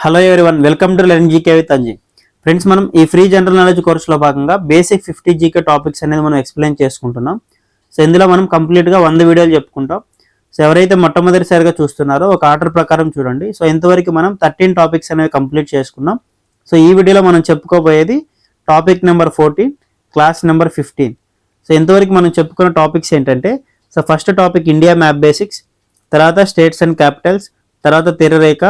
Hello one welcome to learn GK with Anji friends మనం ఈ free general knowledge కోర్సులో భాగంగా బేసిక్ ఫిఫ్టీ జీకే టాపిక్స్ అనేది మనం ఎక్స్ప్లెయిన్ చేసుకుంటున్నాం. సో ఇందులో మనం కంప్లీట్గా వంద వీడియోలు చెప్పుకుంటాం. సో ఎవరైతే మొట్టమొదటిసారిగా చూస్తున్నారో ఒక ఆర్డర్ ప్రకారం చూడండి. సో ఇంతవరకు మనం థర్టీన్ టాపిక్స్ అనేవి కంప్లీట్ చేసుకున్నాం. సో ఈ వీడియోలో మనం చెప్పుకోబోయేది topic number fourteen class number fifteen so ఇంతవరకు మనం చెప్పుకున్న టాపిక్స్ ఏంటంటే so first topic India map basics తర్వాత స్టేట్స్ అండ్ క్యాపిటల్స్ తర్వాత తెరరేఖ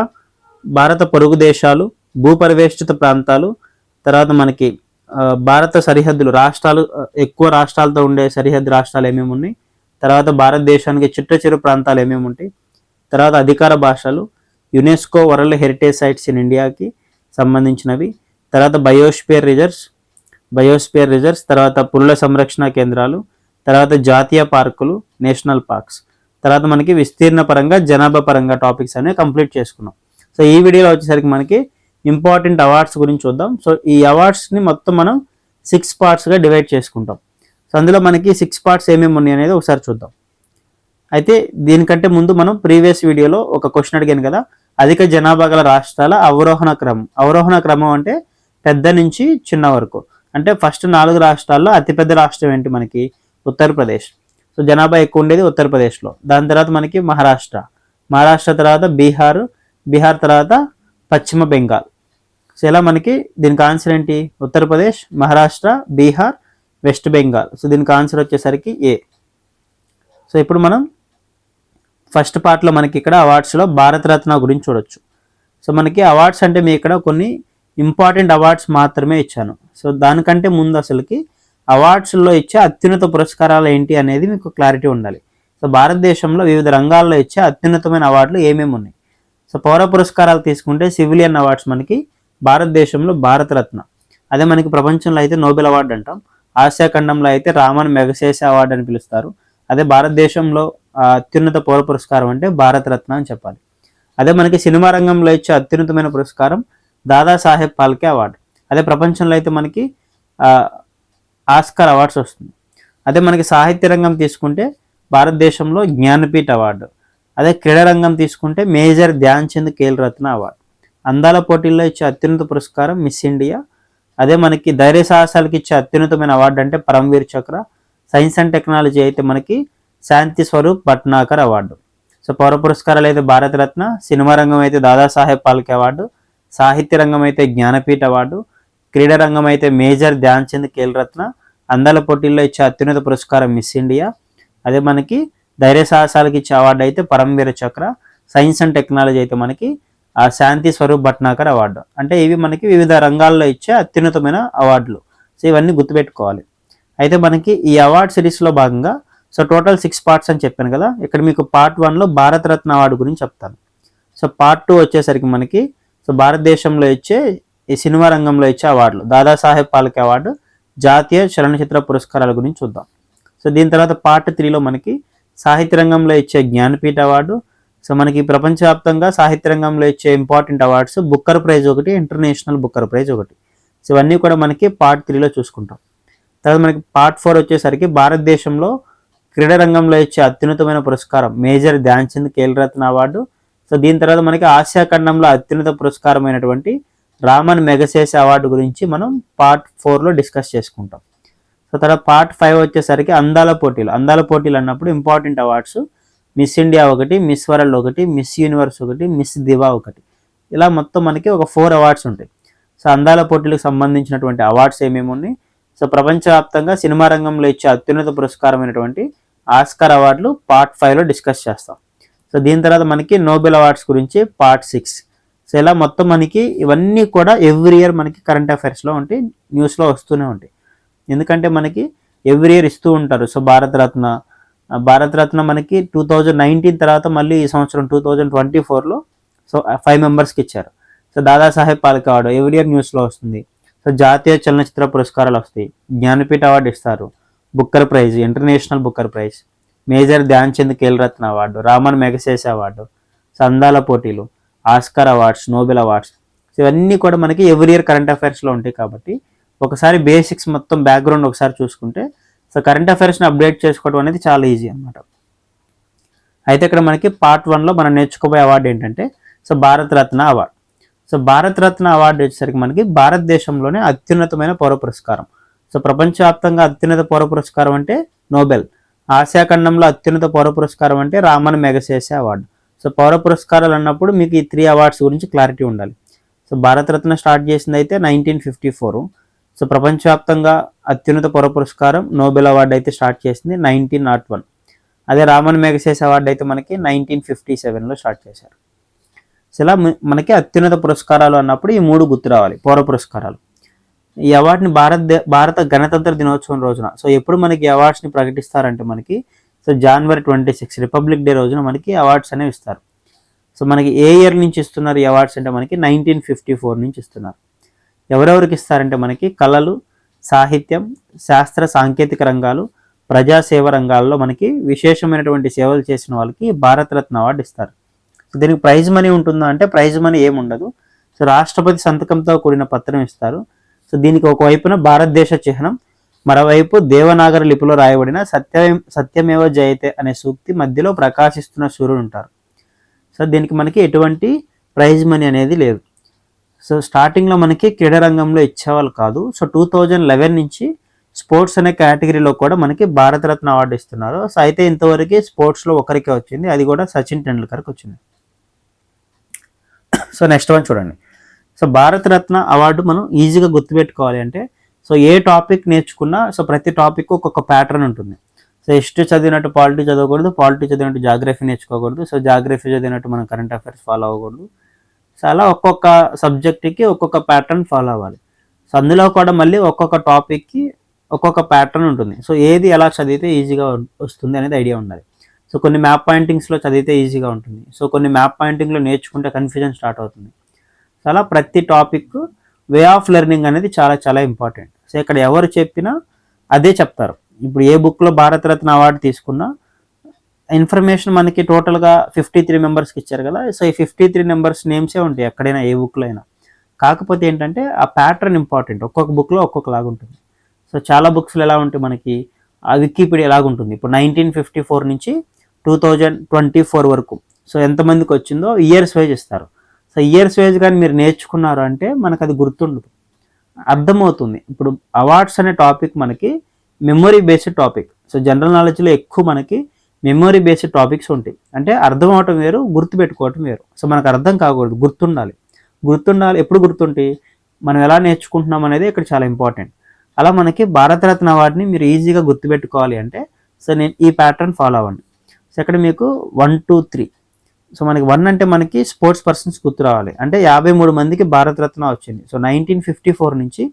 భారత పొరుగు దేశాలు భూపరివేష్టిత ప్రాంతాలు తర్వాత మనకి భారత సరిహద్దులు రాష్ట్రాలు ఎక్కువ రాష్ట్రాలతో ఉండే సరిహద్దు రాష్ట్రాలు ఏమేమి ఉన్నాయి? తర్వాత భారతదేశానికి చిట్ట చిరు ప్రాంతాలు ఏమేమి ఉంటాయి? తర్వాత అధికార భాషలు UNESCO world heritage sites in ఇండియాకి సంబంధించినవి. తర్వాత బయోస్పియర్ రిజర్వ్స్ బయోస్పియర్ రిజర్వ్స్ తర్వాత పురుల సంరక్షణ కేంద్రాలు తర్వాత జాతీయ పార్కులు నేషనల్ పార్క్స్. తర్వాత మనకి విస్తీర్ణ పరంగా జనాభా పరంగా టాపిక్స్ అనేవి కంప్లీట్ చేసుకున్నాం. సో ఈ వీడియోలో వచ్చేసరికి మనకి ఇంపార్టెంట్ అవార్డ్స్ గురించి చూద్దాం. సో ఈ అవార్డ్స్ని మొత్తం మనం సిక్స్ పార్ట్స్గా డివైడ్ చేసుకుంటాం. సో అందులో మనకి సిక్స్ పార్ట్స్ ఏమేమి ఉన్నాయి అనేది ఒకసారి చూద్దాం. అయితే దీనికంటే ముందు మనం ప్రీవియస్ వీడియోలో ఒక క్వశ్చన్ అడిగాను కదా. అధిక జనాభా గల రాష్ట్రాల అవరోహణ క్రమం. అవరోహణ క్రమం అంటే పెద్ద నుంచి చిన్న వరకు. అంటే ఫస్ట్ నాలుగు రాష్ట్రాల్లో అతిపెద్ద రాష్ట్రం ఏంటి మనకి? ఉత్తరప్రదేశ్. సో జనాభా ఎక్కువ ఉండేది ఉత్తరప్రదేశ్లో. దాని తర్వాత మనకి మహారాష్ట్ర. మహారాష్ట్ర తర్వాత బీహార్. బీహార్ తర్వాత పశ్చిమ బెంగాల్. సో ఇలా మనకి దీనికి ఆన్సర్ ఏంటి? ఉత్తరప్రదేశ్ మహారాష్ట్ర బీహార్ వెస్ట్ బెంగాల్. సో దీనికి ఆన్సర్ వచ్చేసరికి ఏ. సో ఇప్పుడు మనం ఫస్ట్ పార్ట్లో మనకి ఇక్కడ అవార్డ్స్లో భారతరత్న గురించి చూడొచ్చు. సో మనకి అవార్డ్స్ అంటే మీ ఇక్కడ కొన్ని ఇంపార్టెంట్ అవార్డ్స్ మాత్రమే ఇచ్చాను. సో దానికంటే ముందు అసలుకి అవార్డ్స్లో ఇచ్చే అత్యున్నత పురస్కారాలు ఏంటి అనేది మీకు క్లారిటీ ఉండాలి. సో భారతదేశంలో వివిధ రంగాల్లో ఇచ్చే అత్యున్నతమైన అవార్డులు ఏమేమి ఉన్నాయి? సో పౌర పురస్కారాలు తీసుకుంటే సివిలియన్ అవార్డ్స్ మనకి భారతదేశంలో భారతరత్న. అదే మనకి ప్రపంచంలో అయితే నోబెల్ అవార్డు అంటాం. ఆసియా ఖండంలో అయితే రామన్ మెగసేసే అవార్డు అని పిలుస్తారు. అదే భారతదేశంలో అత్యున్నత పౌర పురస్కారం అంటే భారతరత్న అని చెప్పాలి. అదే మనకి సినిమా రంగంలో ఇచ్చే అత్యున్నతమైన పురస్కారం దాదాసాహెబ్ పాల్కే అవార్డు. అదే ప్రపంచంలో అయితే మనకి ఆస్కార్ అవార్డ్స్ వస్తుంది. అదే మనకి సాహిత్య రంగం తీసుకుంటే భారతదేశంలో జ్ఞానపీఠ అవార్డు. అదే క్రీడారంగం తీసుకుంటే మేజర్ ధ్యాన్ చంద్ ఖేల్ రత్న అవార్డు. అందాల పోటీల్లో ఇచ్చే అత్యున్నత పురస్కారం మిస్ ఇండియా. అదే మనకి ధైర్య సాహసాలకు ఇచ్చే అత్యున్నతమైన అవార్డు అంటే Param Vir Chakra. Science and technology అయితే మనకి శాంతి స్వరూప్ భట్నాకర్ అవార్డు. సో పౌర పురస్కారాలు అయితే భారతరత్న సినిమా రంగం అయితే దాదాసాహెబ్ పాల్కే అవార్డు సాహిత్య రంగం అయితే జ్ఞానపీఠ అవార్డు క్రీడా రంగం అయితే మేజర్ ధ్యాన్ చంద్ ఖేల్ రత్న అందాల పోటీల్లో ఇచ్చే అత్యున్నత పురస్కారం మిస్ ఇండియా. అదే మనకి ధైర్య సాహసాలకు ఇచ్చే అవార్డు అయితే పరమవీర చక్ర సైన్స్ అండ్ టెక్నాలజీ అయితే మనకి ఆ శాంతి స్వరూప్ భట్నాకర్ అవార్డు. అంటే ఇవి మనకి వివిధ రంగాల్లో ఇచ్చే అత్యున్నతమైన అవార్డులు. సో ఇవన్నీ గుర్తుపెట్టుకోవాలి. అయితే మనకి ఈ అవార్డ్ సిరీస్లో భాగంగా సో టోటల్ సిక్స్ పార్ట్స్ అని చెప్పాను కదా ఇక్కడ మీకు పార్ట్ వన్లో భారతరత్న అవార్డు గురించి చెప్తాను. సో పార్ట్ టూ వచ్చేసరికి మనకి సో భారతదేశంలో ఇచ్చే ఈ సినిమా రంగంలో ఇచ్చే అవార్డులు. దాదాసాహెబ్ పాల్కే అవార్డు జాతీయ చలనచిత్ర పురస్కారాల గురించి చూద్దాం. సో దీని తర్వాత పార్ట్ త్రీలో మనకి సాహిత్య రంగంలో ఇచ్చే జ్ఞానపీఠ అవార్డు. సో మనకి ప్రపంచవ్యాప్తంగా సాహిత్య రంగంలో ఇచ్చే ఇంపార్టెంట్ అవార్డ్స్ బుక్కర్ ప్రైజ్ ఒకటి ఇంటర్నేషనల్ బుక్కర్ ప్రైజ్ ఒకటి. సో ఇవన్నీ కూడా మనకి పార్ట్ త్రీలో చూసుకుంటాం. తర్వాత మనకి పార్ట్ ఫోర్ వచ్చేసరికి భారతదేశంలో క్రీడా రంగంలో ఇచ్చే అత్యున్నతమైన పురస్కారం major Dhyan Chand Khel Ratna Ratna award. So దీని తర్వాత మనకి ఆసియా ఖండంలో అత్యున్నత పురస్కారమైనటువంటి రామన్ మెగసేస్ అవార్డు గురించి మనం పార్ట్ ఫోర్లో డిస్కస్ చేసుకుంటాం. సో తర్వాత పార్ట్ ఫైవ్ వచ్చేసరికి అందాల పోటీలు. అందాల పోటీలు అన్నప్పుడు ఇంపార్టెంట్ అవార్డ్స్. మిస్ ఇండియా ఒకటి మిస్ వరల్డ్ ఒకటి మిస్ యూనివర్స్ ఒకటి మిస్ దివా ఒకటి. ఇలా మొత్తం మనకి ఒక ఫోర్ అవార్డ్స్ ఉంటాయి. సో అందాల పోటీలకు సంబంధించినటువంటి అవార్డ్స్ ఏమేమి ఉన్నాయి? సో ప్రపంచవ్యాప్తంగా సినిమా రంగంలో ఇచ్చే అత్యున్నత పురస్కారమైనటువంటి ఆస్కార్ అవార్డులు పార్ట్ ఫైవ్లో డిస్కస్ చేస్తాం. సో దీని తర్వాత మనకి నోబెల్ అవార్డ్స్ గురించి పార్ట్ సిక్స్. సో ఇలా మొత్తం మనకి ఇవన్నీ కూడా ఎవ్రీ ఇయర్ మనకి కరెంట్ అఫైర్స్లో ఉంటాయి న్యూస్లో వస్తూనే ఉంటాయి. ఎందుకంటే మనకి ఎవ్రీ ఇయర్ ఇస్తూ ఉంటారు. సో భారతరత్న భారతరత్న మనకి టూ థౌజండ్ నైన్టీన్ తర్వాత మళ్ళీ ఈ సంవత్సరం టూ థౌజండ్ ట్వంటీ ఫోర్లో సో ఫైవ్ మెంబర్స్కి ఇచ్చారు. So Dadasaheb Phalke award every year న్యూస్లో వస్తుంది. సో జాతీయ చలనచిత్ర పురస్కారాలు వస్తాయి. జ్ఞానపీఠ అవార్డు ఇస్తారు. Booker prize international Booker prize major Dhyan Chand Khel Ratna award Ramon Magsaysay award సందాల పోటీలు ఆస్కార్ అవార్డ్స్ నోబెల్ అవార్డ్స్. ఇవన్నీ కూడా మనకి ఎవ్రీ ఇయర్ కరెంట్ అఫైర్స్లో ఉంటాయి కాబట్టి ఒకసారి బేసిక్స్ మొత్తం బ్యాక్గ్రౌండ్ ఒకసారి చూసుకుంటే సో కరెంట్ అఫైర్స్ని అప్డేట్ చేసుకోవడం అనేది చాలా ఈజీ అనమాట అయితే ఇక్కడ మనకి పార్ట్ వన్లో మనం నేర్చుకోబోయే అవార్డు ఏంటంటే so Bharat Ratna award so Bharat Ratna award వచ్చేసరికి మనకి భారతదేశంలోనే అత్యున్నతమైన పౌర పురస్కారం. సో ప్రపంచవ్యాప్తంగా అత్యున్నత పౌర పురస్కారం అంటే నోబెల్. ఆసియా ఖండంలో అత్యున్నత పౌర పురస్కారం అంటే రామన్ మెగసేసే అవార్డు సో పౌర పురస్కారాలు అన్నప్పుడు మీకు ఈ త్రీ అవార్డ్స్ గురించి క్లారిటీ ఉండాలి. సో భారతరత్న స్టార్ట్ చేసింది అయితే నైన్టీన్ ఫిఫ్టీ ఫోర్ సో ప్రపంచవ్యాప్తంగా అత్యున్నత పౌర పురస్కారం నోబెల్ అవార్డు అయితే స్టార్ట్ చేసింది నైన్టీన్ నాట్ వన్. అదే రామన్ మెగసేస్ అవార్డు అయితే మనకి నైన్టీన్ ఫిఫ్టీ సెవెన్లో స్టార్ట్ చేశారు. సో ఇలా మనకి అత్యున్నత పురస్కారాలు అన్నప్పుడు ఈ మూడు గుర్తు రావాలి పౌర పురస్కారాలు. ఈ అవార్డుని భారత భారత గణతంత్ర దినోత్సవం రోజున సో ఎప్పుడు మనకి అవార్డ్స్ని ప్రకటిస్తారంటే మనకి సో జనవరి ట్వంటీ సిక్స్ రిపబ్లిక్ డే రోజున మనకి అవార్డ్స్ అనేవి ఇస్తారు. సో మనకి ఏ ఇయర్ నుంచి ఇస్తున్నారు ఈ అవార్డ్స్ అంటే మనకి నైన్టీన్ ఫిఫ్టీ ఫోర్ నుంచి ఇస్తున్నారు. ఎవరెవరికి ఇస్తారంటే మనకి కళలు సాహిత్యం శాస్త్ర సాంకేతిక రంగాలు ప్రజాసేవ రంగాల్లో మనకి విశేషమైనటువంటి సేవలు చేసిన వాళ్ళకి భారతరత్న అవార్డు ఇస్తారు. సో దీనికి ప్రైజ్ మనీ ఉంటుందా అంటే ప్రైజ్ మనీ ఏముండదు సో రాష్ట్రపతి సంతకంతో కూడిన పత్రం ఇస్తారు. సో దీనికి ఒకవైపున భారతదేశ చిహ్నం మరోవైపు దేవనాగరి లిపిలో రాయబడిన సత్య సత్యమేవ జయతే అనే సూక్తి మధ్యలో ప్రకాశిస్తున్న సూర్యుడు ఉంటారు. సో దీనికి మనకి ఎటువంటి ప్రైజ్ మనీ అనేది లేదు. సో స్టార్టింగ్లో మనకి క్రీడా రంగంలో ఇచ్చేవాళ్ళు కాదు. సో టూ థౌజండ్ లెవెన్ నుంచి స్పోర్ట్స్ అనే కేటగిరీలో కూడా మనకి భారతరత్న అవార్డు ఇస్తున్నారు. సో అయితే ఇంతవరకు స్పోర్ట్స్లో ఒకరికే వచ్చింది. అది కూడా సచిన్ టెండూల్కర్కి వచ్చింది. సో నెక్స్ట్ వన్ చూడండి. సో భారతరత్న అవార్డు మనం ఈజీగా గుర్తుపెట్టుకోవాలి అంటే సో ఏ టాపిక్ నేర్చుకున్నా సో ప్రతి టాపిక్ ఒక్కొక్క ప్యాటర్న్ ఉంటుంది. సో హిస్టరీ చదివినట్టు పాలిటీ చదవకూడదు పాలిటీ చదివినట్టు జాగ్రఫీ నేర్చుకోకూడదు. సో జాగ్రఫీ చదివినట్టు మనం కరెంట్ అఫైర్స్ ఫాలో అవ్వకూడదు. సో అలా ఒక్కొక్క సబ్జెక్ట్కి ఒక్కొక్క ప్యాటర్న్ ఫాలో అవ్వాలి. సో అందులో కూడా మళ్ళీ ఒక్కొక్క టాపిక్కి ఒక్కొక్క ప్యాటర్న్ ఉంటుంది. సో ఏది ఎలా చదివితే ఈజీగా వస్తుంది అనేది ఐడియా ఉండాలి. సో కొన్ని మ్యాప్ పాయింటింగ్స్లో చదివితే ఈజీగా ఉంటుంది. సో కొన్ని మ్యాప్ పాయింటింగ్లో నేర్చుకుంటే కన్ఫ్యూజన్ స్టార్ట్ అవుతుంది. సో అలా ప్రతి టాపిక్ వే ఆఫ్ లెర్నింగ్ అనేది చాలా చాలా ఇంపార్టెంట్ సో ఇక్కడ ఎవరు చెప్పినా అదే చెప్తారు. ఇప్పుడు ఏ బుక్లో భారతరత్న అవార్డు తీసుకున్నా ఇన్ఫర్మేషన్ మనకి టోటల్గా ఫిఫ్టీ త్రీ మెంబర్స్కి ఇచ్చారు కదా. సో ఈ ఫిఫ్టీ త్రీ మెంబర్స్ నేమ్సే ఉంటాయి ఎక్కడైనా ఏ బుక్లో అయినా. కాకపోతే ఏంటంటే ఆ ప్యాటర్న్ ఇంపార్టెంట్ ఒక్కొక్క బుక్లో ఒక్కొక్కలాగా ఉంటుంది. సో చాలా బుక్స్లో ఎలా ఉంటాయి మనకి? ఆ వికీపీడియా ఎలాగ ఉంటుంది. ఇప్పుడు నైన్టీన్ ఫిఫ్టీ ఫోర్ నుంచి టూ థౌజండ్ ట్వంటీ ఫోర్ వరకు. సో ఎంతమందికి వచ్చిందో? ఇయర్స్ వైజ్ ఇస్తారు. సో ఇయర్స్ వైజ్ కానీ మీరు నేర్చుకున్నారు అంటే మనకు అది గుర్తుండదు. అర్థమవుతుంది. ఇప్పుడు అవార్డ్స్ అనే టాపిక్ మనకి memory based topic so general నాలెడ్జ్లో ఎక్కువ మనకి మెమొరీ బేస్డ్ టాపిక్స్ ఉంటాయి. అంటే అర్థం అవటం వేరు గుర్తుపెట్టుకోవటం వేరు. సో మనకు అర్థం కాకూడదు గుర్తుండాలి. గుర్తుండాలి ఎప్పుడు గుర్తుంటాయి? మనం ఎలా నేర్చుకుంటున్నాం అనేది ఇక్కడ చాలా ఇంపార్టెంట్ అలా మనకి భారతరత్న అవార్డుని మీరు ఈజీగా గుర్తుపెట్టుకోవాలి అంటే సో నేను ఈ ప్యాటర్న్ ఫాలో అవ్వండి. సో ఇక్కడ మీకు వన్ టూ త్రీ సో మనకి వన్ అంటే మనకి స్పోర్ట్స్ పర్సన్స్ గుర్తు రావాలి. అంటే యాభై మూడు మందికి భారతరత్న వచ్చింది. సో నైన్టీన్ ఫిఫ్టీ ఫోర్ నుంచి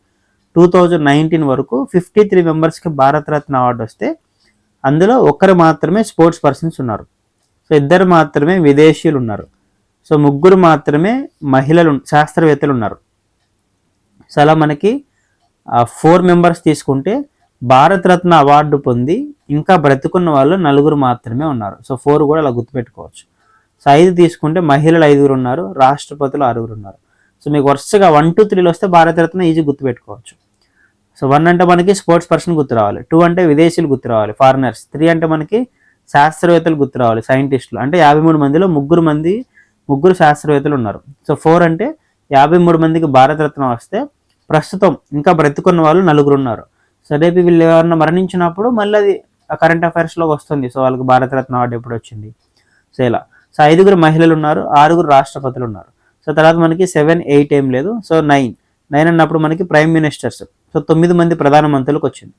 టూ థౌజండ్ నైన్టీన్ వరకు ఫిఫ్టీ త్రీ మెంబర్స్కి భారతరత్న అవార్డు వస్తే అందులో ఒక్కరు మాత్రమే స్పోర్ట్స్ పర్సన్స్ ఉన్నారు. సో ఇద్దరు మాత్రమే విదేశీయులు ఉన్నారు. సో ముగ్గురు మాత్రమే మహిళలు శాస్త్రవేత్తలు ఉన్నారు. సో అలా మనకి ఫోర్ మెంబర్స్ తీసుకుంటే భారతరత్న అవార్డు పొంది ఇంకా బ్రతుకున్న వాళ్ళు నలుగురు మాత్రమే ఉన్నారు. సో ఫోర్ కూడా అలా గుర్తుపెట్టుకోవచ్చు. సో ఐదు తీసుకుంటే మహిళలు ఐదుగురు ఉన్నారు రాష్ట్రపతులు ఆరుగురు ఉన్నారు. సో మీకు వరుసగా వన్ టూ త్రీలో వస్తే భారతరత్న ఈజీ గుర్తుపెట్టుకోవచ్చు. సో వన్ అంటే మనకి స్పోర్ట్స్ పర్సన్ గుర్తు రావాలి. టూ అంటే విదేశీయులు గుర్తు రావాలి. ఫారినర్స్. త్రీ అంటే మనకి శాస్త్రవేత్తలు గుర్తు రావాలి. సైంటిస్టులు. అంటే యాభై మూడు మందిలో ముగ్గురు మంది ముగ్గురు శాస్త్రవేత్తలు ఉన్నారు. సో ఫోర్ అంటే యాభై మూడు మందికి భారతరత్న వస్తే ప్రస్తుతం ఇంకా బ్రతుకున్న వాళ్ళు నలుగురు ఉన్నారు. సో రేపు వీళ్ళు ఎవరన్నా మరణించినప్పుడు మళ్ళీ అది కరెంట్ అఫైర్స్లో వస్తుంది. సో వాళ్ళకి భారతరత్న అవార్డు ఎప్పుడు వచ్చింది. సో ఇలా. సో ఐదుగురు మహిళలు ఉన్నారు ఆరుగురు రాష్ట్రపతులు ఉన్నారు. సో తర్వాత మనకి సెవెన్ ఎయిట్ ఏం లేదు. So nine. నైన్ అన్నప్పుడు మనకి ప్రైమ్ మినిస్టర్స్. సో తొమ్మిది మంది ప్రధానమంత్రులకు వచ్చింది.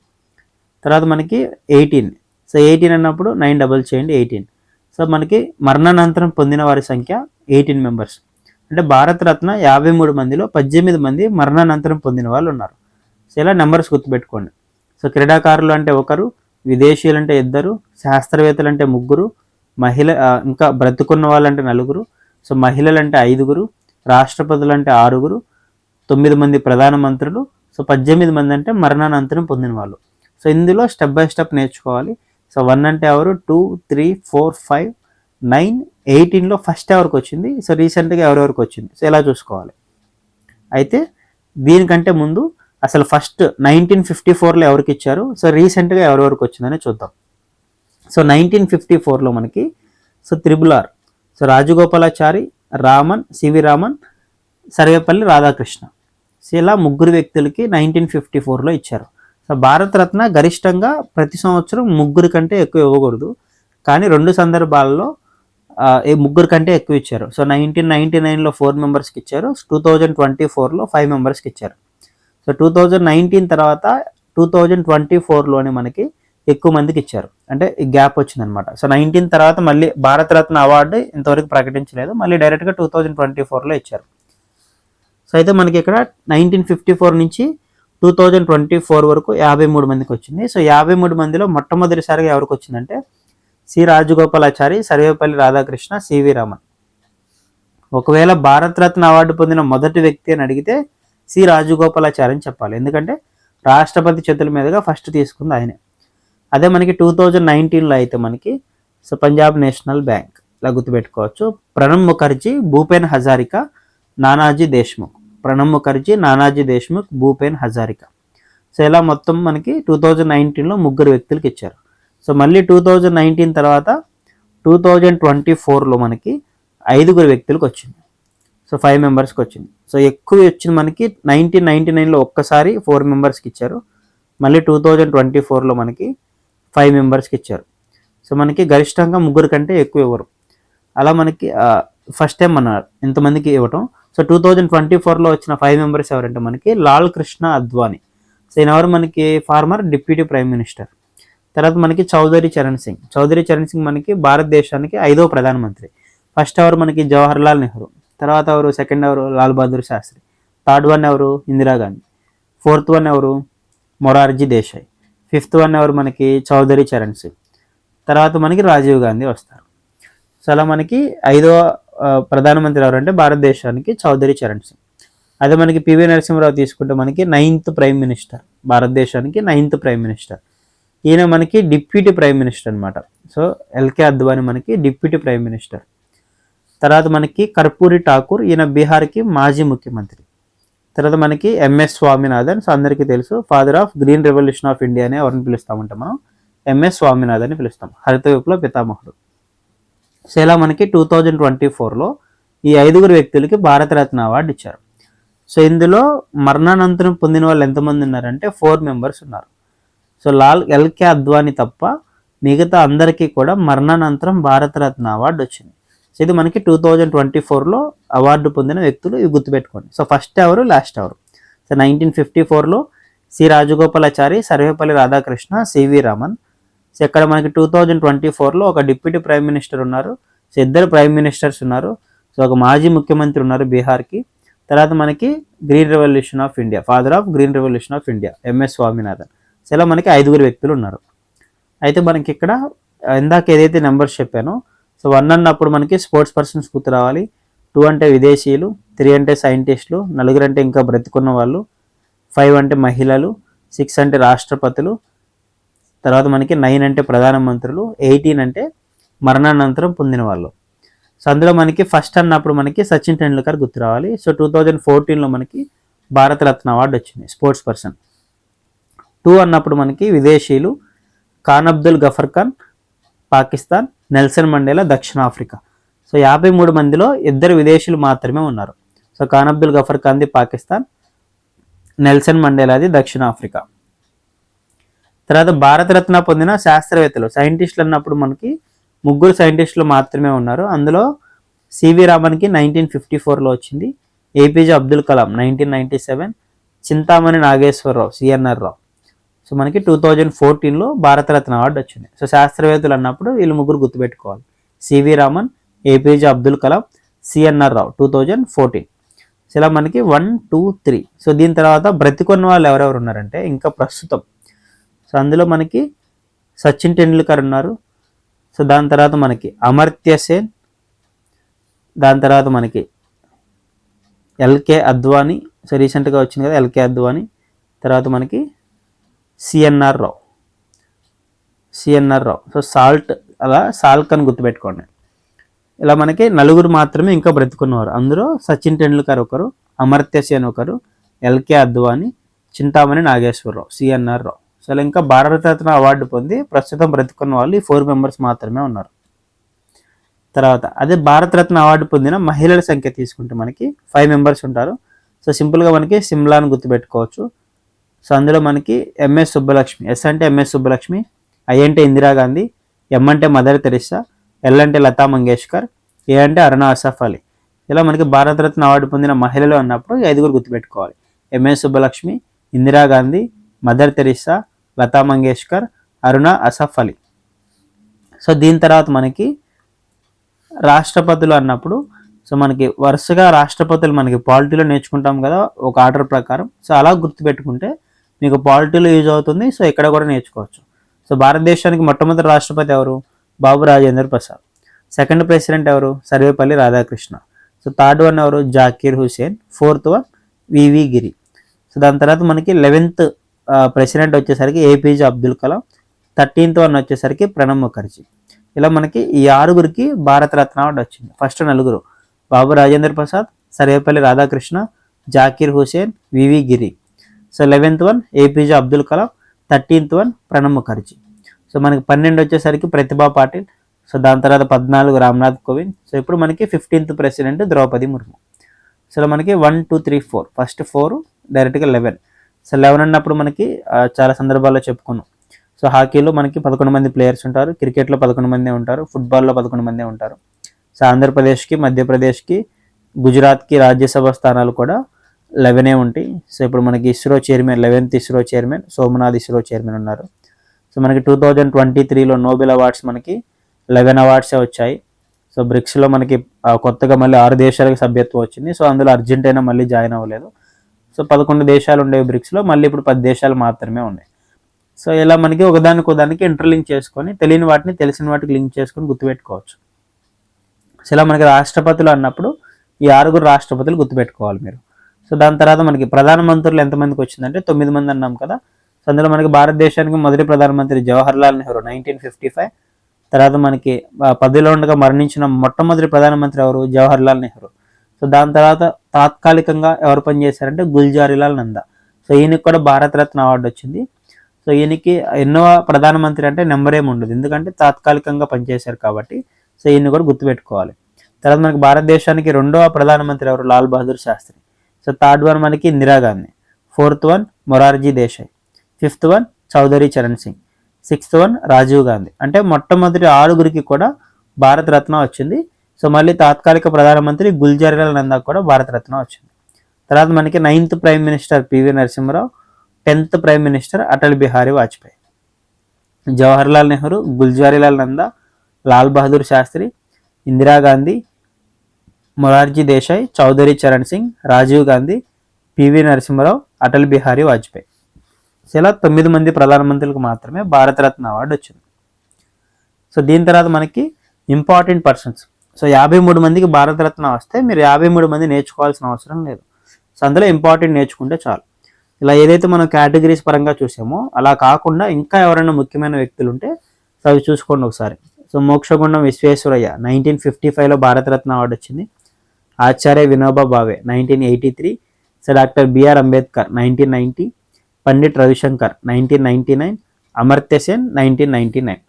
తర్వాత మనకి ఎయిటీన్. సో ఎయిటీన్ అన్నప్పుడు నైన్ డబల్ చేయండి ఎయిటీన్. సో మనకి మరణానంతరం పొందిన వారి సంఖ్య ఎయిటీన్ మెంబర్స్. అంటే భారతరత్న యాభై మూడు మందిలో పద్దెనిమిది మంది మరణానంతరం పొందిన వాళ్ళు ఉన్నారు. సో ఇలా నెంబర్స్ గుర్తుపెట్టుకోండి. సో క్రీడాకారులు అంటే ఒకరు విదేశీయులు అంటే ఇద్దరు శాస్త్రవేత్తలు అంటే ముగ్గురు మహిళ ఇంకా బ్రతుకున్న వాళ్ళంటే నలుగురు సో మహిళలు అంటే ఐదుగురు రాష్ట్రపతులు అంటే ఆరుగురు తొమ్మిది మంది ప్రధానమంత్రులు సో పద్దెనిమిది మంది అంటే మరణానంతరం పొందిన వాళ్ళు. సో ఇందులో స్టెప్ బై స్టెప్ నేర్చుకోవాలి. సో వన్ అంటే ఎవరు? Two three four five nine ఎయిటీన్లో ఫస్ట్ ఎవరికి వచ్చింది? సో రీసెంట్గా ఎవరెవరికి వచ్చింది? సో ఇలా చూసుకోవాలి? అయితే దీనికంటే ముందు అసలు ఫస్ట్ నైన్టీన్ ఫిఫ్టీ ఫోర్లో ఎవరికి ఇచ్చారు? సో రీసెంట్గా ఎవరెవరికి వచ్చిందని చూద్దాం. సో నైన్టీన్ ఫిఫ్టీ ఫోర్లో మనకి so triple R. So Rajagopalachari Raman C V Raman Sarvepalli Radhakrishna. So ఇలా ముగ్గురు వ్యక్తులకి నైన్టీన్ ఫిఫ్టీ ఫోర్లో ఇచ్చారు. సో భారతరత్న గరిష్టంగా ప్రతి సంవత్సరం ముగ్గురు కంటే ఎక్కువ ఇవ్వకూడదు. కానీ రెండు సందర్భాల్లో ముగ్గురు కంటే ఎక్కువ ఇచ్చారు. సో నైన్టీన్ నైన్టీ నైన్లో ఫోర్ మెంబర్స్కి ఇచ్చారు. టూ థౌజండ్ ట్వంటీ ఫోర్లో ఫైవ్ మెంబర్స్కి ఇచ్చారు. సో టూ థౌజండ్ నైన్టీన్ తర్వాత టూ థౌజండ్ ట్వంటీ ఫోర్లోనే మనకి ఎక్కువ మందికి ఇచ్చారు. అంటే ఈ గ్యాప్ వచ్చిందనమాట సో నైన్టీన్ తర్వాత మళ్ళీ భారతరత్న అవార్డు ఇంతవరకు ప్రకటించలేదు. మళ్ళీ డైరెక్ట్గా టూ థౌజండ్ ట్వంటీ ఫోర్లో ఇచ్చారు. సో అయితే మనకి ఇక్కడ నైన్టీన్ ఫిఫ్టీ ఫోర్ నుంచి టూ థౌజండ్ ట్వంటీ ఫోర్ వరకు యాభై మూడు మందికి వచ్చింది. సో యాభై మూడు మందిలో మొట్టమొదటిసారిగా ఎవరికి వచ్చిందంటే C Rajagopalachari Sarvepalli Radhakrishna C V Raman. ఒకవేళ భారతరత్న అవార్డు పొందిన మొదటి వ్యక్తి అని అడిగితే సి రాజగోపాలాచారి అని చెప్పాలి. ఎందుకంటే రాష్ట్రపతి చేతుల మీదుగా ఫస్ట్ తీసుకుంది ఆయనే. అదే మనకి టూ థౌజండ్ నైన్టీన్లో అయితే మనకి సో పంజాబ్ నేషనల్ బ్యాంక్ ఇలా గుర్తుపెట్టుకోవచ్చు. ప్రణబ్ ముఖర్జీ భూపేన్ హజారికా నానాజీ దేశ్ముఖ్. ప్రణబ్ ముఖర్జీ నానాజీ దేశ్ముఖ్ భూపేన్ హజారిక. సో ఇలా మొత్తం మనకి టూ థౌజండ్ నైన్టీన్లో ముగ్గురు వ్యక్తులకి ఇచ్చారు. సో మళ్ళీ టూ థౌజండ్ నైన్టీన్ తర్వాత టూ థౌజండ్ ట్వంటీ ఫోర్లో మనకి ఐదుగురు వ్యక్తులకు వచ్చింది. సో ఫైవ్ మెంబర్స్కి వచ్చింది. సో ఎక్కువ వచ్చింది మనకి నైన్టీన్ నైన్టీ నైన్లో ఒక్కసారి ఫోర్ మెంబర్స్కి ఇచ్చారు. మళ్ళీ టూ థౌజండ్ ట్వంటీ ఫోర్లో మనకి ఫైవ్ మెంబర్స్కి ఇచ్చారు. సో మనకి గరిష్టంగా ముగ్గురు కంటే ఎక్కువ ఇవ్వరు అలా మనకి ఫస్ట్ టైం మన ఇంతమందికి ఇవ్వటం సో టూ థౌజండ్ ట్వంటీ ఫోర్లో వచ్చిన ఫైవ్ మెంబర్స్ ఎవరంటే మనకి లాల్ కృష్ణ అద్వానీ. సో ఈయన ఎవరు? మనకి ఫార్మర్ డిప్యూటీ ప్రైమ్ మినిస్టర్. తర్వాత మనకి చౌదరి చరణ్ సింగ్. చౌదరి చరణ్ సింగ్ మనకి భారతదేశానికి ఐదో ప్రధానమంత్రి. ఫస్ట్ ఎవరు? మనకి జవహర్ లాల్ నెహ్రూ. తర్వాత ఎవరు? సెకండ్ ఎవరు? లాల్ బహదూర్ శాస్త్రి. థర్డ్ వన్ ఎవరు? ఇందిరాగాంధీ ఫోర్త్ వన్ ఎవరు? మొరార్జీ దేశాయ్. ఫిఫ్త్ వన్ ఎవరు? మనకి చౌదరి చరణ్ సింగ్. తర్వాత మనకి రాజీవ్ గాంధీ వస్తారు. సో అలా మనకి ఐదో ప్రధానమంత్రి ఎవరంటే భారతదేశానికి చౌదరి చరణ్ సింగ్. అదే మనకి పివి నరసింహరావు తీసుకుంటే మనకి నైన్త్ ప్రైమ్ మినిస్టర్ భారతదేశానికి నైన్త్ ప్రైమ్ మినిస్టర్. ఈయన మనకి డిప్యూటీ ప్రైమ్ మినిస్టర్ అనమాట సో ఎల్కే అద్వాని మనకి డిప్యూటీ ప్రైమ్ మినిస్టర్. తర్వాత మనకి కర్పూరి ఠాకూర్ ఈయన బీహార్కి మాజీ ముఖ్యమంత్రి. తర్వాత మనకి ఎంఎస్ స్వామినాథన్ సో అందరికీ తెలుసు father of green revolution of India అని ఎవరిని పిలుస్తామంటే మనం? ఎంఎస్ స్వామినాథన్ అని పిలుస్తాం హరిత విప్లవ పితామహుడు. సో ఇలా మనకి టూ థౌజండ్ ట్వంటీ ఫోర్లో ఈ ఐదుగురు వ్యక్తులకి భారతరత్న అవార్డు ఇచ్చారు. సో ఇందులో మరణానంతరం పొందిన వాళ్ళు ఎంతమంది ఉన్నారంటే ఫోర్ మెంబర్స్ ఉన్నారు. So Lal L K Advani తప్ప మిగతా అందరికీ కూడా మరణానంతరం భారతరత్న అవార్డు వచ్చింది. సో ఇది మనకి టూ థౌజండ్ ట్వంటీ ఫోర్లో అవార్డు పొందిన వ్యక్తులు ఇవి గుర్తుపెట్టుకోండి. సో ఫస్ట్ ఎవరు లాస్ట్ ఎవరు? సో నైన్టీన్ ఫిఫ్టీ ఫోర్లో C Rajagopalachari Sarvepalli Radhakrishna C V Raman so ఇక్కడ మనకి టూ థౌజండ్ ట్వంటీ ఫోర్లో ఒక డిప్యూటీ ప్రైమ్ మినిస్టర్ ఉన్నారు. సో ఇద్దరు ప్రైమ్ మినిస్టర్స్ ఉన్నారు. సో ఒక మాజీ ముఖ్యమంత్రి ఉన్నారు బీహార్కి. తర్వాత మనకి green revolution of India father of green revolution of India M S Swaminathan. So ఇలా మనకి ఐదుగురు వ్యక్తులు ఉన్నారు. అయితే మనకి ఇక్కడ ఇందాక ఏదైతే నెంబర్స్ చెప్పానో సో వన్ అన్నప్పుడు మనకి స్పోర్ట్స్ పర్సన్స్ గుర్తు రావాలి. టూ అంటే విదేశీయులు త్రీ అంటే సైంటిస్టులు నలుగురు అంటే ఇంకా బ్రతికున్న వాళ్ళు ఫైవ్ అంటే మహిళలు సిక్స్ అంటే రాష్ట్రపతులు తర్వాత మనకి నైన్ అంటే ప్రధానమంత్రులు ఎయిటీన్ అంటే మరణానంతరం పొందిన వాళ్ళు. సో అందులో మనకి ఫస్ట్ అన్నప్పుడు మనకి సచిన్ టెండూల్కర్ గుర్తు రావాలి. సో టూ థౌజండ్ ఫోర్టీన్లో మనకి భారతరత్న అవార్డు వచ్చింది స్పోర్ట్స్ పర్సన్. టూ అన్నప్పుడు మనకి విదేశీయులు ఖాన్ అబ్దుల్ గఫర్ ఖాన్ పాకిస్తాన్ నెల్సన్ మండేలా దక్షిణాఫ్రికా సో యాభై మూడు మందిలో ఇద్దరు విదేశీయులు మాత్రమే ఉన్నారు. సో ఖాన్ అబ్దుల్ గఫర్ ఖాన్ది పాకిస్తాన్ నెల్సన్ మండేలాది దక్షిణాఫ్రికా తర్వాత భారతరత్న పొందిన శాస్త్రవేత్తలు సైంటిస్టులు అన్నప్పుడు మనకి ముగ్గురు సైంటిస్టులు మాత్రమే ఉన్నారు. అందులో సివి రామన్కి నైన్టీన్ ఫిఫ్టీ ఫోర్లో వచ్చింది. A P J Abdul Kalam nineteen ninety seven Chintamani Nageswara Rao C N R Rao. So మనకి టూ థౌజండ్ ఫోర్టీన్లో భారతరత్న అవార్డు వచ్చింది. సో శాస్త్రవేత్తలు అన్నప్పుడు వీళ్ళు ముగ్గురు గుర్తుపెట్టుకోవాలి. C V Raman A P J Abdul Kalam C N R Rao two thousand fourteen so ఇలా మనకి వన్ టూ త్రీ సో దీని తర్వాత బ్రతికొన్న వాళ్ళు ఎవరెవరు ఉన్నారంటే ఇంకా ప్రస్తుతం సో అందులో మనకి సచిన్ టెండూల్కర్ ఉన్నారు. సో దాని తర్వాత మనకి అమర్త్య సేన్. దాని తర్వాత మనకి ఎల్కే అద్వానీ. సో రీసెంట్గా వచ్చింది కదా ఎల్కే అద్వానీ. తర్వాత మనకి C N R Rao. C N R Rao. So salt అలా సాల్క్ అని గుర్తుపెట్టుకోండి. ఇలా మనకి నలుగురు మాత్రమే ఇంకా బ్రతుకున్నవారు. అందులో సచిన్ టెండూల్కర్ ఒకరు అమర్త్య సేన్ ఒకరు L K Advani Chintamani Nageswara Rao C N R Rao. అసలు ఇంకా భారతరత్న అవార్డు పొంది ప్రస్తుతం బ్రతుకున్న వాళ్ళు ఈ ఫోర్ మెంబర్స్ మాత్రమే ఉన్నారు. తర్వాత అదే భారతరత్న అవార్డు పొందిన మహిళల సంఖ్య తీసుకుంటే మనకి ఫైవ్ మెంబర్స్ ఉంటారు. సో సింపుల్గా మనకి సిమ్లాను గుర్తుపెట్టుకోవచ్చు. సో అందులో మనకి ఎంఎస్ సుబ్బలక్ష్మి ఎస్ అంటే ఎంఎస్ సుబ్బలక్ష్మి ఐ అంటే ఇందిరాగాంధీ ఎం అంటే మదర్ తెరిసా ఎల్ అంటే లతా మంగేష్కర్ ఏ అంటే అరుణ అసఫ్ అలీ. ఇలా మనకి భారతరత్న అవార్డు పొందిన మహిళలు అన్నప్పుడు ఐదుగురు గుర్తుపెట్టుకోవాలి. M S Subbulakshmi Indira Gandhi Mother Teresa Lata Mangeshkar Aruna Asaf Ali. So దీని తర్వాత మనకి రాష్ట్రపతులు అన్నప్పుడు సో మనకి వరుసగా రాష్ట్రపతులు మనకి పాలిటీలో నేర్చుకుంటాం కదా ఒక ఆర్డర్ ప్రకారం. సో అలా గుర్తుపెట్టుకుంటే మీకు పాలిటీలో యూజ్ అవుతుంది సో ఇక్కడ కూడా నేర్చుకోవచ్చు. సో భారతదేశానికి మొట్టమొదటి రాష్ట్రపతి ఎవరు? బాబు రాజేంద్ర ప్రసాద్. సెకండ్ ప్రెసిడెంట్ ఎవరు? Sarvepalli Radhakrishna. So third one ఎవరు? Zakir Hussain fourth one V V Giri. So దాని తర్వాత మనకి లెవెన్త్ ప్రెసిడెంట్ వచ్చేసరికి A P J Abdul Kalam thirteenth one వచ్చేసరికి ప్రణబ్ ముఖర్జీ. ఇలా మనకి ఈ ఆరుగురికి భారతరత్న అవార్డు వచ్చింది. ఫస్ట్ నలుగురు. Babu Rajendra Prasad Sarvepalli Radhakrishna Zakir Hussain V V Giri. So eleventh one A P J Abdul Kalam thirteenth one Pranab Mukherjee. So మనకి పన్నెండు వచ్చేసరికి ప్రతిభా పాటిల్ సో దాని తర్వాత పద్నాలుగు రామ్నాథ్ కోవింద్. సో ఇప్పుడు మనకి fifteenth president Draupadi Murmu. So మనకి one two three four. First four డైరెక్ట్గా లెవెన్. సో లెవెన్ అన్నప్పుడు మనకి చాలా సందర్భాల్లో చెప్పుకున్నాం. సో హాకీలో మనకి పదకొండు మంది ప్లేయర్స్ ఉంటారు. క్రికెట్లో పదకొండు మందే ఉంటారు. ఫుట్బాల్లో పదకొండు మందే ఉంటారు. సో ఆంధ్రప్రదేశ్కి మధ్యప్రదేశ్కి గుజరాత్కి రాజ్యసభ స్థానాలు కూడా లెవెనే ఉంటాయి. సో ఇప్పుడు మనకి ISRO chairman eleventh ISRO chairman Somnath ISRO chairman ఉన్నారు. సో మనకి టూ థౌజండ్ ట్వంటీ త్రీలో నోబెల్ అవార్డ్స్ మనకి లెవెన్ అవార్డ్సే వచ్చాయి. సో బ్రిక్స్లో మనకి కొత్తగా మళ్ళీ ఆరు దేశాలకు సభ్యత్వం వచ్చింది. సో అందులో అర్జెంటీనా మళ్ళీ జాయిన్ అవ్వలేదు. సో పదకొండు దేశాలు ఉండేవి బ్రిక్స్లో మళ్ళీ ఇప్పుడు పది దేశాలు మాత్రమే ఉన్నాయి. సో ఇలా మనకి ఒకదానికి ఒకదానికి ఇంటర్లింక్ చేసుకొని తెలియని వాటిని తెలిసిన వాటికి లింక్ చేసుకొని గుర్తుపెట్టుకోవచ్చు. సో ఇలా మనకి రాష్ట్రపతులు అన్నప్పుడు ఈ ఆరుగురు రాష్ట్రపతులు గుర్తుపెట్టుకోవాలి మీరు. సో దాని తర్వాత మనకి ప్రధానమంత్రులు ఎంతమందికి వచ్చిందంటే తొమ్మిది మంది అన్నాం కదా. సో అందులో మనకి భారతదేశానికి మొదటి ప్రధానమంత్రి Jawahar Lal Nehru nineteen fifty five. తర్వాత మనకి పదిలో ఉండగా మరణించిన మొట్టమొదటి ప్రధానమంత్రి ఎవరు? జవహర్లాల్ నెహ్రూ. సో దాని తర్వాత తాత్కాలికంగా ఎవరు పనిచేశారంటే గుల్జారీలాల్ నందా. సో ఈయనకి కూడా భారతరత్న అవార్డు వచ్చింది. సో ఈయనకి ఎన్నో ప్రధానమంత్రి అంటే నెంబర్ ఏమి ఉండదు. ఎందుకంటే తాత్కాలికంగా పనిచేశారు కాబట్టి సో ఈయన్ని కూడా గుర్తుపెట్టుకోవాలి. తర్వాత మనకి భారతదేశానికి రెండవ ప్రధానమంత్రి ఎవరు? Lal Bahadur Shastri. So third one మనకి Indira Gandhi fourth one Morarji Desai. Fifth one Chaudhary Charan Singh. Sixth one Rajiv Gandhi. అంటే మొట్టమొదటి ఆరుగురికి కూడా భారతరత్న వచ్చింది. సో మళ్ళీ తాత్కాలిక ప్రధానమంత్రి గుల్జారీలాల్ నందా కూడా భారతరత్న వచ్చింది. తర్వాత మనకి ninth prime minister P V Narasimha Rao tenth prime minister Atal Bihari Vajpayee Jawaharlal Nehru Gulzarilal Nanda Lal Bahadur Shastri Indira Gandhi Morarji Desai Chaudhary Charan Singh Rajiv Gandhi P V Narasimha Rao Atal Bihari Vajpayee. ఇలా తొమ్మిది మంది ప్రధానమంత్రులకు మాత్రమే Bharat Ratna award వచ్చింది. So దీని తర్వాత మనకి important persons so యాభై మూడు మందికి భారతరత్న వస్తే మీరు యాభై మూడు మంది నేర్చుకోవాల్సిన అవసరం లేదు. సో అందులో ఇంపార్టెంట్ నేర్చుకుంటే చాలు. ఇలా ఏదైతే మనం కేటగిరీస్ పరంగా చూసామో అలా కాకుండా ఇంకా ఎవరైనా ముఖ్యమైన వ్యక్తులు ఉంటే అవి చూసుకోండి ఒకసారి. So Mokshagundam Visvesvaraya nineteen fifty ఫైవ్లో భారతరత్న అవార్డు వచ్చింది. Acharya Vinoba Bhave nineteen eighty three so doctor B R Ambedkar nineteen ninety Pandit Ravi Shankar nineteen ninety nine Amartya Sen nineteen ninety nine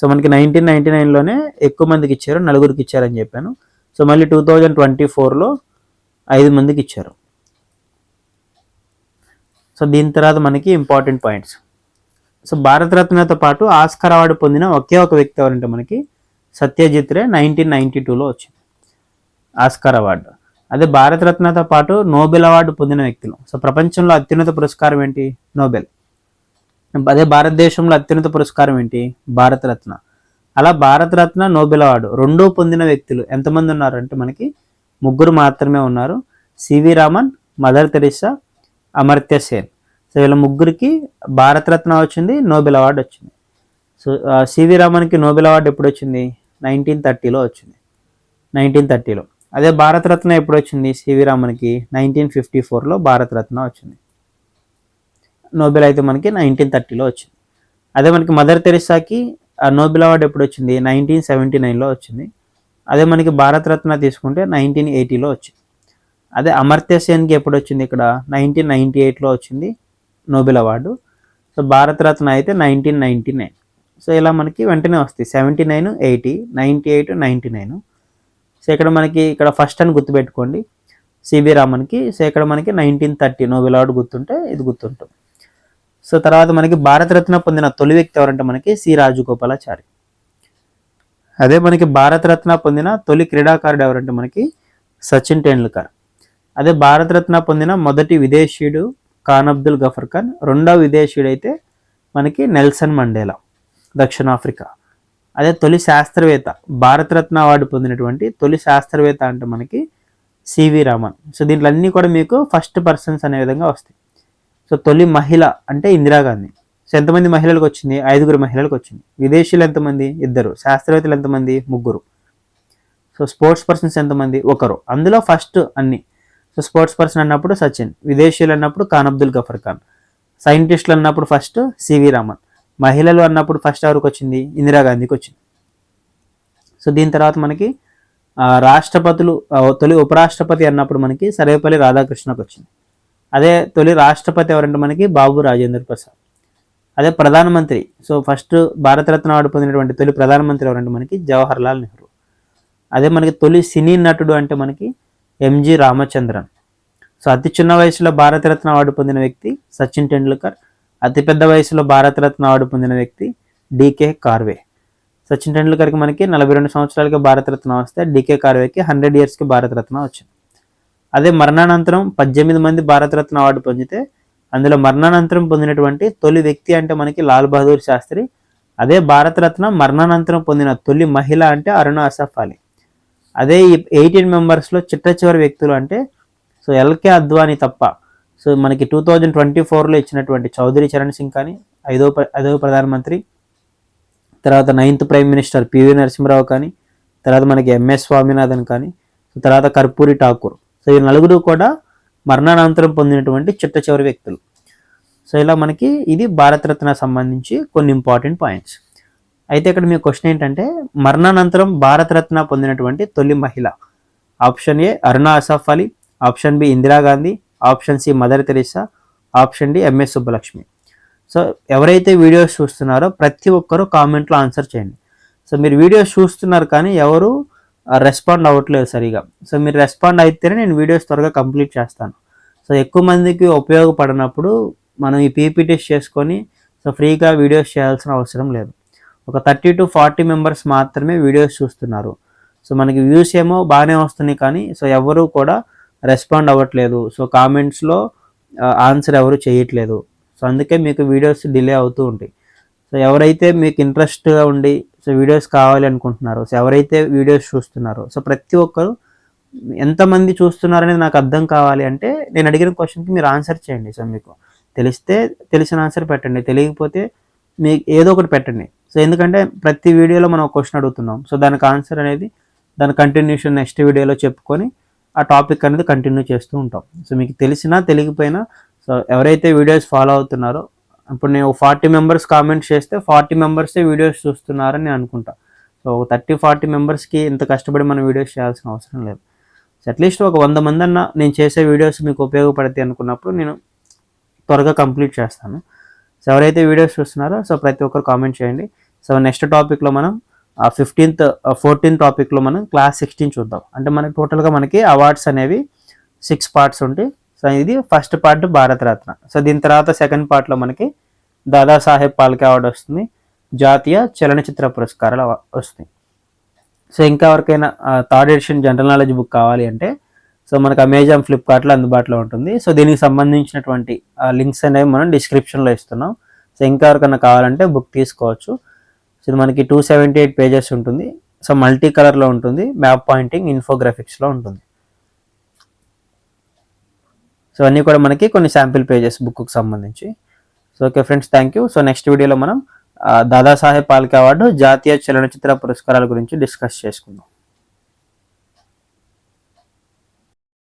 so మనకి nineteen ninety నైన్లోనే ఎక్కువ మందికి ఇచ్చారు నలుగురికి ఇచ్చారని చెప్పాను. సో మళ్ళీ టూ థౌజండ్ ట్వంటీ ఫోర్లో ఐదు మందికి ఇచ్చారు. సో దీని తర్వాత మనకి ఇంపార్టెంట్ పాయింట్స్ సో భారతరత్నతో పాటు ఆస్కార్ అవార్డు పొందిన ఒకే ఒక వ్యక్తి ఎవరంటే మనకి సత్యజిత్ రే నైన్టీన్ నైన్టీ టూలో వచ్చింది. Oscar award. అదే భారతరత్నతో పాటు నోబెల్ అవార్డు పొందిన వ్యక్తులు. సో ప్రపంచంలో అత్యున్నత పురస్కారం ఏంటి? నోబెల్. అదే భారతదేశంలో అత్యున్నత పురస్కారం ఏంటి? భారతరత్న. అలా భారతరత్న నోబెల్ అవార్డు రెండూ పొందిన వ్యక్తులు ఎంతమంది ఉన్నారంటే మనకి ముగ్గురు మాత్రమే ఉన్నారు. CV Raman Mother Teresa Amartya Sen. So వీళ్ళ ముగ్గురికి భారతరత్న వచ్చింది నోబెల్ అవార్డు వచ్చింది. సో సివి రామన్కి నోబెల్ అవార్డు ఎప్పుడు వచ్చింది? నైన్టీన్ థర్టీలో వచ్చింది. నైన్టీన్ థర్టీలో. అదే భారతరత్న ఎప్పుడు వచ్చింది సివి రామన్కి? నైన్టీన్ ఫిఫ్టీ ఫోర్లో భారతరత్న వచ్చింది. నోబెల్ అయితే మనకి నైన్టీన్ థర్టీలో వచ్చింది. అదే మనకి మదర్ తెరిసాకి ఆ నోబెల్ అవార్డు ఎప్పుడు వచ్చింది? నైన్టీన్ సెవెంటీ నైన్లో వచ్చింది. అదే మనకి భారతరత్న తీసుకుంటే నైన్టీన్ ఎయిటీలో వచ్చింది. అదే అమర్త్య సేన్కి ఎప్పుడు వచ్చింది ఇక్కడ? నైన్టీన్ నైంటీ ఎయిట్లో వచ్చింది నోబెల్ అవార్డు. సో భారతరత్న అయితే నైన్టీన్ నైంటీ నైన్ సో ఇలా మనకి వెంటనే వస్తాయి. Seventy nine eighty ninety eight ninety nine so ఇక్కడ మనకి ఇక్కడ ఫస్ట్ అని గుర్తుపెట్టుకోండి. సిబి రామన్కి. సో ఇక్కడ మనకి నైన్టీన్ థర్టీ నోబెల్ అవార్డు గుర్తుంటే ఇది గుర్తుంటుంది సో తర్వాత మనకి భారతరత్న పొందిన తొలి వ్యక్తి ఎవరంటే మనకి సి రాజగోపాలాచారి. అదే మనకి భారతరత్న పొందిన తొలి క్రీడాకారుడు ఎవరంటే మనకి సచిన్ టెండూల్కర్. అదే భారతరత్న పొందిన మొదటి విదేశీయుడు ఖాన్ అబ్దుల్ గఫర్ ఖాన్ రెండవ విదేశీయుడు అయితే మనకి నెల్సన్ మండేలా దక్షిణాఫ్రికా. అదే తొలి శాస్త్రవేత్త భారతరత్న అవార్డు పొందినటువంటి తొలి శాస్త్రవేత్త అంటే మనకి సివి రామన్. సో దీంట్లో అన్నీ కూడా మీకు ఫస్ట్ పర్సన్స్ అనే విధంగా వస్తాయి. సో తొలి మహిళ అంటే ఇందిరాగాంధీ సో ఎంతమంది మహిళలకు వచ్చింది? ఐదుగురు మహిళలకు వచ్చింది. విదేశీయులు ఎంతమంది? ఇద్దరు. శాస్త్రవేత్తలు ఎంతమంది? ముగ్గురు. సో స్పోర్ట్స్ పర్సన్స్ ఎంతమంది? ఒకరు. అందులో ఫస్ట్ అన్ని. సో స్పోర్ట్స్ పర్సన్ అన్నప్పుడు సచిన్. విదేశీయులు అన్నప్పుడు ఖాన్ అబ్దుల్ గఫర్ ఖాన్. సైంటిస్టులు అన్నప్పుడు ఫస్ట్ సివి రామన్. మహిళలు అన్నప్పుడు ఫస్ట్ ఎవరికి వచ్చింది? ఇందిరాగాంధీకి వచ్చింది. సో దీని తర్వాత మనకి రాష్ట్రపతులు తొలి ఉపరాష్ట్రపతి అన్నప్పుడు మనకి సర్వేపల్లి రాధాకృష్ణకు వచ్చింది. అదే తొలి రాష్ట్రపతి ఎవరంటే మనకి బాబు రాజేంద్ర ప్రసాద్. అదే ప్రధానమంత్రి. సో ఫస్ట్ భారతరత్న అవార్డు పొందినటువంటి తొలి ప్రధానమంత్రి ఎవరంటే మనకి జవహర్లాల్ నెహ్రూ. అదే మనకి తొలి సినీ నటుడు అంటే మనకి ఎంజి రామచంద్రన్. సో అతి చిన్న వయసులో భారతరత్న అవార్డు పొందిన వ్యక్తి సచిన్ టెండూల్కర్. అతిపెద్ద వయసులో భారతరత్న అవార్డు పొందిన వ్యక్తి డికే కార్వే. సచిన్ టెండూల్కర్కి మనకి నలభై రెండు సంవత్సరాలకి భారతరత్న వస్తే డికే కార్వేకి హండ్రెడ్ ఇయర్స్కి భారతరత్న వచ్చింది. అదే మరణానంతరం పద్దెనిమిది మంది భారతరత్న అవార్డు పొందితే అందులో మరణానంతరం పొందినటువంటి తొలి వ్యక్తి అంటే మనకి లాల్ బహదూర్ శాస్త్రి. అదే భారతరత్న మరణానంతరం పొందిన తొలి మహిళ అంటే అరుణ అసఫ్ అలీ. అదే ఈ ఎయిటీన్ మెంబర్స్లో చిట్ట చివరి వ్యక్తులు అంటే సో ఎల్కే అద్వానీ తప్ప. సో మనకి టూ థౌజండ్ ట్వంటీ ఫోర్లో ఇచ్చినటువంటి చౌదరి చరణ్ సింగ్ కానీ ఐదో ఐదవ ప్రధానమంత్రి. తర్వాత ninth prime minister P V Narasimha Rao కానీ తర్వాత మనకి ఎంఎస్ స్వామినాథన్ కానీ తర్వాత కర్పూరి ఠాకూర్. సో ఈ నలుగురు కూడా మరణానంతరం పొందినటువంటి చిట్ట చివరి వ్యక్తులు. సో ఇలా మనకి ఇది భారతరత్న సంబంధించి కొన్ని ఇంపార్టెంట్ పాయింట్స్. అయితే ఇక్కడ మీ క్వశ్చన్ ఏంటంటే మరణానంతరం భారతరత్న పొందినటువంటి తొలి మహిళ. Option A Aruna Asaf Ali. Option B Indira Gandhi option C Mother Teresa. Option D M S Subbulakshmi. So ఎవరైతే వీడియోస్ చూస్తున్నారో ప్రతి ఒక్కరూ కామెంట్లో ఆన్సర్ చేయండి. సో మీరు వీడియోస్ చూస్తున్నారు కానీ ఎవరు రెస్పాండ్ అవ్వట్లేదు సరిగా. సో మీరు రెస్పాండ్ అయితేనే నేను వీడియోస్ త్వరగా కంప్లీట్ చేస్తాను. సో ఎక్కువ మందికి ఉపయోగపడినప్పుడు మనం ఈ పీపీటీస్ చేసుకొని సో ఫ్రీగా వీడియోస్ చేయాల్సిన అవసరం లేదు. ఒక థర్టీ టు ఫార్టీ మెంబర్స్ మాత్రమే వీడియోస్ చూస్తున్నారు. సో మనకి వ్యూస్ ఏమో బాగానే వస్తున్నాయి కానీ సో ఎవరు కూడా రెస్పాండ్ అవ్వట్లేదు. సో కామెంట్స్లో ఆన్సర్ ఎవరు చేయట్లేదు. సో అందుకే మీకు వీడియోస్ డిలే అవుతూ ఉంటాయి. సో ఎవరైతే మీకు ఇంట్రెస్ట్గా ఉండి సో వీడియోస్ కావాలి అనుకుంటున్నారో. సో ఎవరైతే వీడియోస్ చూస్తున్నారో సో ప్రతి ఒక్కరు ఎంతమంది చూస్తున్నారనేది నాకు అర్థం కావాలి అంటే నేను అడిగిన క్వశ్చన్కి మీరు ఆన్సర్ చేయండి. సో మీకు తెలిస్తే తెలిసిన ఆన్సర్ పెట్టండి. తెలియకపోతే మీకు ఏదో ఒకటి పెట్టండి. సో ఎందుకంటే ప్రతి వీడియోలో మనం క్వశ్చన్ అడుగుతున్నాం. సో దానికి ఆన్సర్ అనేది దాని కంటిన్యూషన్ నెక్స్ట్ వీడియోలో చెప్పుకొని ఆ టాపిక్ అనేది కంటిన్యూ చేస్తూ ఉంటాం. సో మీకు తెలిసినా తెలియకపోయినా సో ఎవరైతే వీడియోస్ ఫాలో అవుతున్నారో ఇప్పుడు నేను ఫార్టీ మెంబర్స్ కామెంట్స్ చేస్తే ఫార్టీ మెంబర్సే వీడియోస్ చూస్తున్నారని నేను అనుకుంటా. సో థర్టీ ఫార్టీ మెంబర్స్కి ఇంత కష్టపడి మనం వీడియోస్ చేయాల్సిన అవసరం లేదు. సో అట్లీస్ట్ ఒక వంద మంది అన్న నేను చేసే వీడియోస్ మీకు ఉపయోగపడతాయి అనుకున్నప్పుడు నేను త్వరగా కంప్లీట్ చేస్తాను. సో ఎవరైతే వీడియోస్ చూస్తున్నారో సో ప్రతి ఒక్కరు కామెంట్ చేయండి. సో నెక్స్ట్ టాపిక్లో మనం ఫిఫ్టీన్త్ ఫోర్టీన్త్ టాపిక్లో మనం క్లాస్ సిక్స్టీన్ చూద్దాం. అంటే మనకి టోటల్గా మనకి అవార్డ్స్ అనేవి సిక్స్ పార్ట్స్ ఉంటాయి సో ఇది ఫస్ట్ పార్ట్ భారతరత్న. సో దీని తర్వాత సెకండ్ పార్ట్లో మనకి దాదాసాహెబ్ పాల్కే అవార్డు వస్తుంది. జాతీయ చలనచిత్ర పురస్కారాలు వస్తాయి. సో ఇంకా ఎవరికైనా third edition general knowledge book కావాలి అంటే సో మనకు అమెజాన్ ఫ్లిప్కార్ట్లో అందుబాటులో ఉంటుంది. సో దీనికి సంబంధించినటువంటి లింక్స్ అనేవి మనం డిస్క్రిప్షన్లో ఇస్తున్నాం. సో ఇంకా ఎవరికైనా కావాలంటే బుక్ తీసుకోవచ్చు. సో ఇది మనకి టూ సెవెంటీ ఎయిట్ పేజెస్ ఉంటుంది. సో మల్టీ కలర్లో ఉంటుంది. మ్యాప్ పాయింటింగ్ ఇన్ఫోగ్రాఫిక్స్లో ఉంటుంది. సో అన్నీ కూడా మనకి కొన్ని శాంపిల్ పేజెస్ బుక్కు సంబంధించి. So okay friends thank you so next వీడియోలో మనం దాదాసాహెబ్ పాల్కే అవార్డు జాతీయ చలనచిత్ర పురస్కారాల గురించి డిస్కస్ చేసుకుందాం.